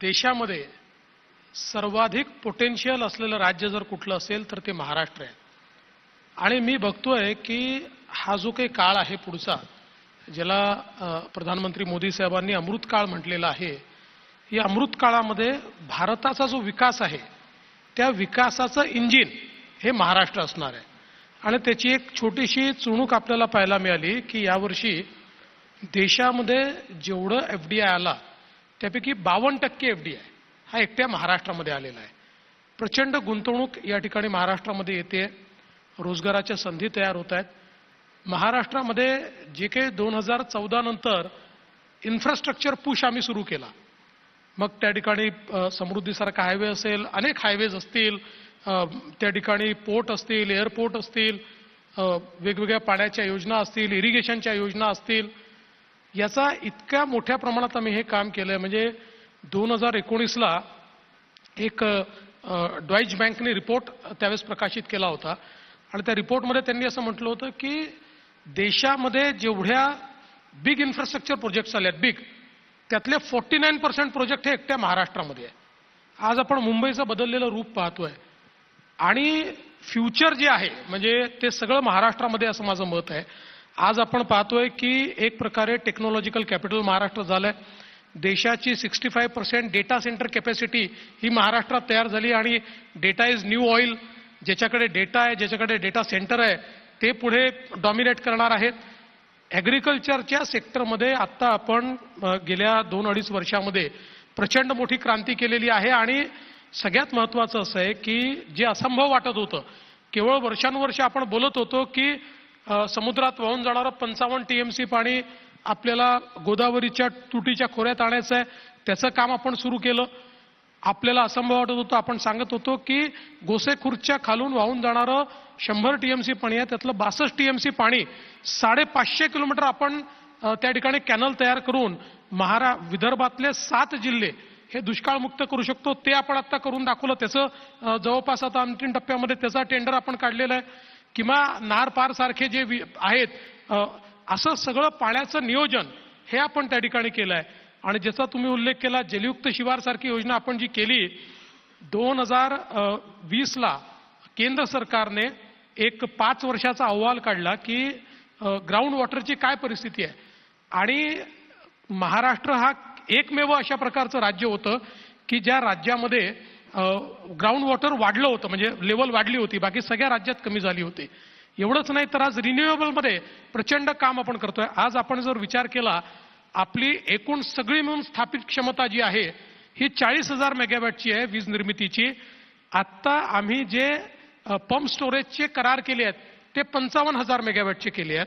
देशामध्ये सर्वाधिक पोटेन्शियल असलेलं राज्य जर कुठलं असेल तर ते महाराष्ट्र आहे. आणि मी बघतोय की हा जो काही काळ आहे पुढचा ज्याला प्रधानमंत्री मोदी साहेबांनी अमृत काळ म्हटलेला आहे या अमृत काळामध्ये भारताचा जो विकास आहे त्या विकासाचं इंजिन हे महाराष्ट्र असणार आहे. आणि त्याची एक छोटीशी चुणूक आपल्याला पाहायला मिळाली की यावर्षी देशामध्ये जेवढं एफ डी आय आला त्यापैकी बावन्न टक्के एफ डी आय हा एकट्या महाराष्ट्रामध्ये आलेला आहे. प्रचंड गुंतवणूक या ठिकाणी महाराष्ट्रामध्ये येते. रोजगाराच्या संधी तयार होत आहेत. महाराष्ट्रामध्ये जे काही दोन हजार चौदा नंतर इन्फ्रास्ट्रक्चर पुश आम्ही सुरू केला. मग त्या ठिकाणी समृद्धीसारखा हायवे असेल अनेक हायवेज असतील त्या ठिकाणी पोर्ट असतील एअरपोर्ट असतील वेगवेगळ्या पाण्याच्या योजना असतील इरिगेशनच्या योजना असतील याचा इतक्या मोठ्या प्रमाणात आम्ही हे काम केलंय. म्हणजे दोन हजार एकोणीसला एक डॉईज बँकने रिपोर्ट त्यावेळेस प्रकाशित केला होता. आणि त्या रिपोर्टमध्ये त्यांनी असं म्हटलं होतं की देशामध्ये जेवढ्या बिग इन्फ्रास्ट्रक्चर प्रोजेक्ट्स आले आहेत बिग त्यातले फोर्टी नाईन पर्सेंट प्रोजेक्ट हे एकट्या महाराष्ट्रामध्ये आहे. आज आपण मुंबईचं बदललेलं रूप पाहतोय. आणि फ्युचर जे आहे म्हणजे ते सगळं महाराष्ट्रामध्ये असं माझं मत आहे. आज आपण पाहतोय की एक प्रकारे टेक्नॉलॉजिकल कॅपिटल महाराष्ट्र झालंय. देशाची sixty five percent data center capacity ही महाराष्ट्रात तयार झाली आणि डेटा इज न्यू ऑइल ज्याच्याकडे डेटा आहे ज्याच्याकडे डेटा सेंटर आहे ते पुढे डॉमिनेट करणार आहेत. ॲग्रिकल्चरच्या सेक्टरमध्ये आत्ता आपण गेल्या दोन अडीच वर्षामध्ये प्रचंड मोठी क्रांती केलेली आहे आणि सगळ्यात महत्त्वाचं असं आहे की जे असंभव वाटत होतं केवळ वर्षानुवर्ष आपण बोलत होतो की समुद्रात वाहून जाणारं पंचावन्न टी एम सी पाणी आपल्याला गोदावरीच्या तुटीच्या खोऱ्यात आणायचं आहे. त्याचं काम आपण सुरू केलं. आपल्याला असंभव वाटत होतं आपण सांगत होतो की गोसेखुर्दच्या खालून वाहून जाणारं शंभर टीएमसी पाणी आहे. त्यातलं बासष्ट टीएमसी पाणी साडेपाचशे किलोमीटर आपण त्या ठिकाणी कॅनल तयार करून महारा विदर्भातले सात जिल्हे हे दुष्काळमुक्त करू शकतो. ते आपण आत्ता करून दाखवलं. त्याचं जवळपास आता अंतिम टप्प्यामध्ये त्याचा टेंडर आपण काढलेला आहे. किंवा नारपार सारखे जे वि- आहेत असं सगळं पाण्याचं नियोजन हे आपण त्या ठिकाणी केलं आहे आणि ज्याचा तुम्ही उल्लेख केला जलयुक्त शिवार सारखी योजना आपण जी केली दोन हजार वीसला केंद्र सरकारने एक पाच वर्षाचा अहवाल काढला की ग्राउंड वॉटरची काय परिस्थिती आहे. आणि महाराष्ट्र हा एकमेव अशा प्रकारचं राज्य होतं की ज्या राज्यामध्ये ग्राउंड वॉटर वाढलं होतं म्हणजे लेवल वाढली होती बाकी सगळ्या राज्यात कमी झाली होती. एवढंच नाही तर आज रिन्युएबलमध्ये प्रचंड काम आपण करतोय. आज आपण जर विचार केला आपली एकूण सगळी मिळून स्थापित क्षमता जी आहे ही चाळीस हजार मेगावॅटची आहे वीज निर्मितीची. आत्ता आम्ही जे पंप स्टोरेजचे करार केले आहेत ते पंचावन्न हजार मेगावॅटचे केले आहेत.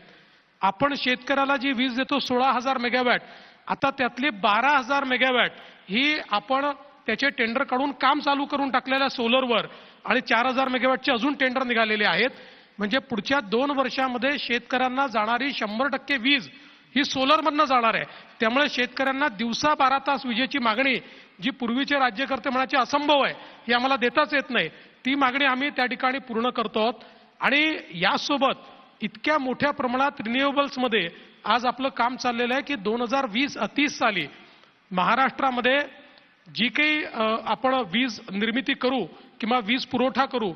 आपण शेतकऱ्याला जी वीज देतो सोळा हजार मेगावॅट आता त्यातली बारा हजार मेगावॅट ही आपण त्याचे टेंडर काढून काम चालू करून टाकलेल्या सोलरवर आणि चार हजार मेगावॅटचे अजून टेंडर निघालेले आहेत. म्हणजे पुढच्या दोन वर्षामध्ये शेतकऱ्यांना जाणारी शंभर टक्के वीज ही सोलरमधनं जाणार आहे. त्यामुळे शेतकऱ्यांना दिवसा बारा तास विजेची मागणी जी पूर्वीचे राज्यकर्ते म्हणायचे असंभव आहे ही आम्हाला देताच येत नाही. ती मागणी आम्ही त्या ठिकाणी पूर्ण करतो आहोत. आणि यासोबत इतक्या मोठ्या प्रमाणात रिन्युएबल्समध्ये आज आपलं काम चाललेलं आहे की दोन हजार वीस तीस साली महाराष्ट्रामध्ये जी काही आपण वीज निर्मिती करू किंवा वीज पुरवठा करू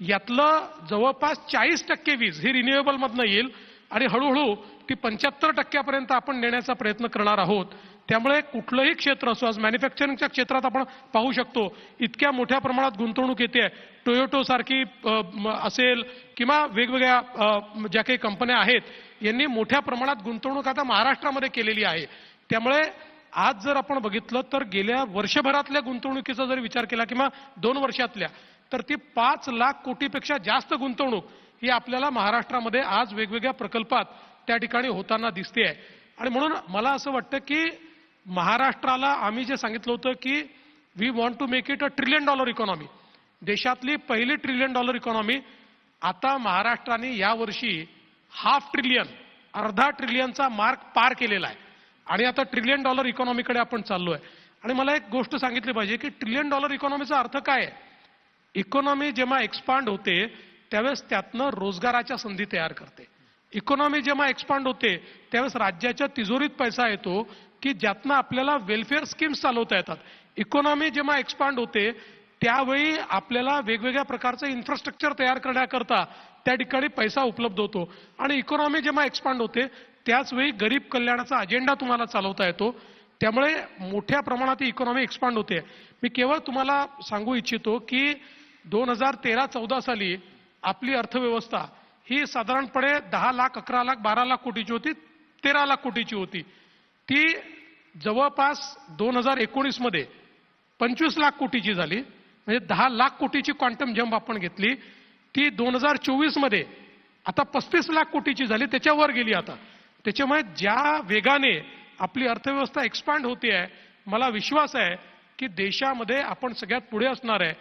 यातलं जवळपास चाळीस टक्के वीज ही रिन्युएबलमधनं येईल आणि हळूहळू ती पंच्याहत्तर टक्क्यापर्यंत आपण नेण्याचा प्रयत्न करणार आहोत. त्यामुळे कुठलंही क्षेत्र असो आज मॅन्युफॅक्चरिंगच्या क्षेत्रात आपण पाहू शकतो इतक्या मोठ्या प्रमाणात गुंतवणूक येते. टोयोटो सारखी असेल किंवा वेगवेगळ्या ज्या काही कंपन्या आहेत यांनी मोठ्या प्रमाणात गुंतवणूक आता महाराष्ट्रामध्ये केलेली आहे. त्यामुळे आज जर आपण बघितलं तर गेल्या वर्षभरातल्या गुंतवणुकीचा जर विचार केला किंवा दोन वर्षातल्या तर ती पाच लाख कोटीपेक्षा जास्त गुंतवणूक ही आपल्याला महाराष्ट्रामध्ये आज वेगवेगळ्या प्रकल्पात त्या ठिकाणी होताना दिसते आहे आणि म्हणून मला असं वाटतं की महाराष्ट्राला आम्ही जे सांगितलं होतं की we want to make it a trillion dollar economy देशातली पहिली ट्रिलियन डॉलर इकॉनॉमी आता महाराष्ट्राने यावर्षी हाफ ट्रिलियन अर्धा ट्रिलियनचा मार्क पार केलेला आहे. आणि आता ट्रिलियन डॉलर इकॉनॉमीकडे आपण चाललो आहे आणि मला एक गोष्ट सांगितली पाहिजे की ट्रिलियन डॉलर इकॉनॉमीचा अर्थ काय आहे? इकॉनॉमी जेव्हा एक्सपांड होते त्यावेळेस त्यातनं रोजगाराच्या संधी तयार करते. इकॉनॉमी जेव्हा एक्सपांड होते त्यावेळेस राज्याच्या तिजोरीत पैसा येतो की ज्यातनं आपल्याला वेलफेअर स्कीम्स चालवता येतात. इकॉनॉमी जेव्हा एक्सपांड होते त्यावेळी आपल्याला वेगवेगळ्या प्रकारचं इन्फ्रास्ट्रक्चर तयार करण्याकरता त्या ठिकाणी पैसा उपलब्ध होतो. आणि इकॉनॉमी जेव्हा एक्सपांड होते त्याच वेळी गरीब कल्याणाचा अजेंडा तुम्हाला चालवता येतो. त्यामुळे मोठ्या प्रमाणात ही इकॉनॉमी एक्सपांड होते. मी केवळ तुम्हाला सांगू इच्छितो की दोन हजार तेरा चौदा साली आपली अर्थव्यवस्था ही साधारणपणे दहा लाख अकरा लाख बारा लाख कोटीची होती तेरा लाख कोटीची होती. ती जवळपास दोन हजार एकोणीसमध्ये पंचवीस लाख कोटीची झाली. म्हणजे दहा लाख कोटीची क्वांटम जंप आपण घेतली. ती दोन हजार चोवीसमध्ये आता पस्तीस लाख कोटीची झाली त्याच्यावर गेली आता. त्याच्यामुळे ज्या वेगाने आपली अर्थव्यवस्था एक्सपांड होते आहे मला विश्वास आहे की देशामध्ये आपण सगळ्यात पुढे असणार आहे.